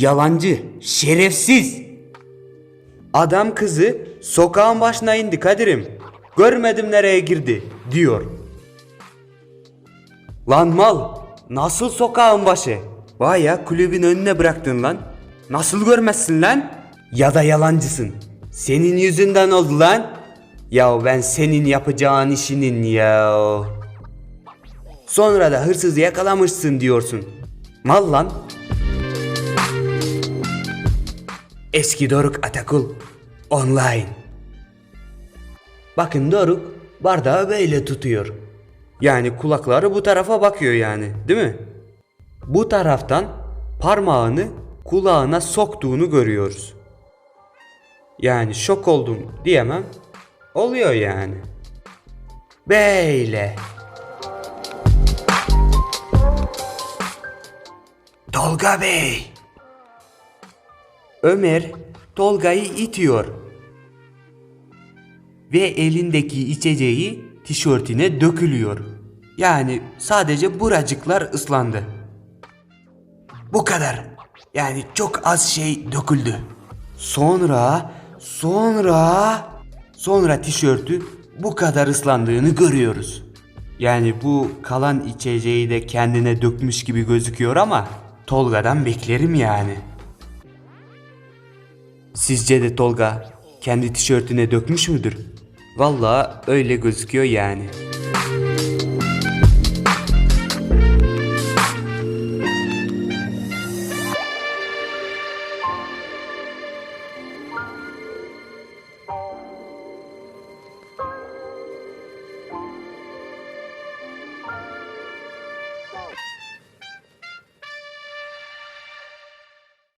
Yalancı, şerefsiz. Adam kızı sokağın başına indi Kadir'im. Görmedim nereye girdi diyor. Lan mal nasıl sokağın başı? Vay ya kulübün önüne bıraktın lan. Nasıl görmezsin lan? Ya da yalancısın. Senin yüzünden oldu lan. Ya ben senin yapacağın işinin ya. Sonra da hırsızı yakalamışsın diyorsun. Mal lan. Eski Doruk Atakul online. Bakın Doruk bardağı böyle tutuyor. Yani kulakları bu tarafa bakıyor yani, değil mi? Bu taraftan parmağını kulağına soktuğunu görüyoruz. Yani şok oldum diyemem. Oluyor yani. Böyle. Tolga Bey. Ömer Tolga'yı itiyor. Ve elindeki içeceği tişörtüne dökülüyor. Yani sadece buracıklar ıslandı. Bu kadar. Yani çok az şey döküldü. Sonra, sonra, sonra tişörtü bu kadar ıslandığını görüyoruz. Yani bu kalan içeceği de kendine dökmüş gibi gözüküyor ama Tolga'dan beklerim yani. Sizce de Tolga kendi tişörtüne dökmüş müdür? Vallahi öyle gözüküyor yani.